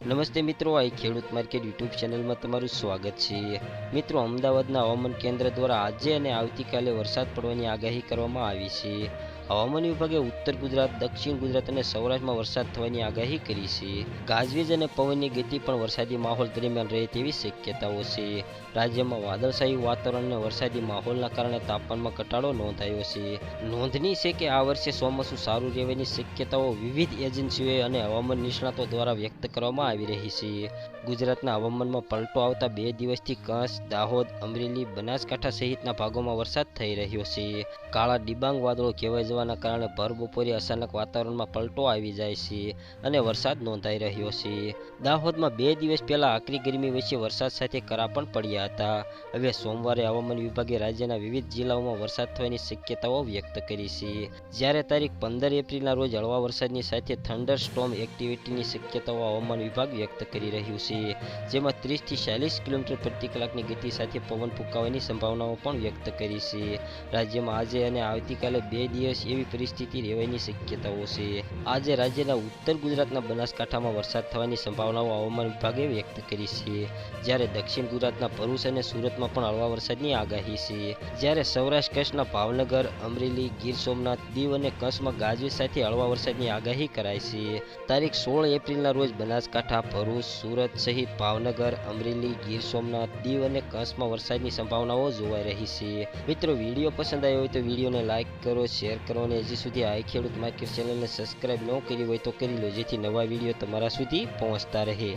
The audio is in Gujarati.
નમસ્તે મિત્રો આ ખેડૂત માર્કેટ યુટ્યુબ ચેનલમાં તમારું સ્વાગત છે. મિત્રો, અમદાવાદના હવામાન કેન્દ્ર દ્વારા આજે અને આવતીકાલે વરસાદ પડવાની આગાહી કરવામાં આવી છે. હવામાન વિભાગે ઉત્તર ગુજરાત, દક્ષિણ ગુજરાત અને સૌરાષ્ટ્રમાં વરસાદ થવાની આગાહી કરી છે. ગાજવીજ અને પવનની ગતિ પણ વરસાદી માહોલ દરમિયાન રહે તેવી શક્યતાઓ છે. રાજ્યમાં વાદળશાહી વાતાવરણ અને વરસાદી માહોલના કારણે તાપમાનમાં ઘટાડો નોંધાયો છે. નોંધનીય છે કે આ વર્ષે ચોમાસું સારું રહેવાની શક્યતાઓ વિવિધ એજન્સીઓએ અને હવામાન નિષ્ણાતો દ્વારા વ્યક્ત કરવામાં આવી રહી છે. ગુજરાતના હવામાનમાં પલટો આવતા બે દિવસથી કચ્છ, દાહોદ, અમરેલી, બનાસકાંઠા સહિતના ભાગોમાં વરસાદ થઈ રહ્યો છે. કાળા ડિબાંગ વાદળો કહેવાઈ જવાના કારણે ભર બપોરે અચાનક વાતાવરણમાં પલટો આવી જાય છે અને વરસાદ નોંધાઈ રહ્યો છે. દાહોદમાં બે દિવસ પહેલા આકરી ગરમી વચ્ચે વરસાદ સાથે કરા પણ પડ્યા હતા. હવે સોમવારે હવામાન વિભાગે રાજ્યના વિવિધ જિલ્લાઓમાં વરસાદ થવાની શક્યતાઓ વ્યક્ત કરી છે. જ્યારે તારીખ પંદર એપ્રિલના રોજ હળવા વરસાદની સાથે થંડર સ્ટોમ એક્ટિવિટીની શક્યતાઓ હવામાન વિભાગ વ્યક્ત કરી રહ્યું છે. જેમાં ત્રીસથી ચાલીસ કિલોમીટર પ્રતિ કલાકની ગતિ સાથે પવન ફૂંકાવાની સંભાવનાઓ પણ વ્યક્ત કરી છે. રાજ્યમાં આજે અને આવતીકાલે બે દિવસ એવી પરિસ્થિતિ રહેવાની શક્યતાઓ છે. આજે રાજ્યના ઉત્તર ગુજરાતના બનાસકાંઠામાં વરસાદ થવાની સંભાવનાઓ હવામાન વિભાગે વ્યક્ત કરી છે. જ્યારે દક્ષિણ ગુજરાતના ભરૂચ અને સુરતમાં પણ હળવા વરસાદની આગાહી છે. જ્યારે સૌરાષ્ટ્ર, કચ્છના ભાવનગર, અમરેલી, ગીર સોમનાથ, દીવ અને કચ્છમાં ગાજવીજ સાથે હળવા વરસાદની આગાહી કરાઈ છે. તારીખ સોળ એપ્રિલના રોજ બનાસકાંઠા, ભરૂચ, સુરત સહિત ભાવનગર, અમરેલી, ગીર સોમનાથ, દીવ અને કચ્છમાં વરસાદની સંભાવનાઓ જોવાઈ રહી છે. મિત્રો, વીડિયો પસંદ આવ્યો હોય તો વિડીયોને લાઇક કરો, શેર કરો અને હજી સુધી આ ખેડૂત માર્કેટ ચેનલને સબસ્ક્રાઈબ ન કરી હોય તો કરી લો જેથી નવા વીડિયો તમારા સુધી પહોંચતા રહે.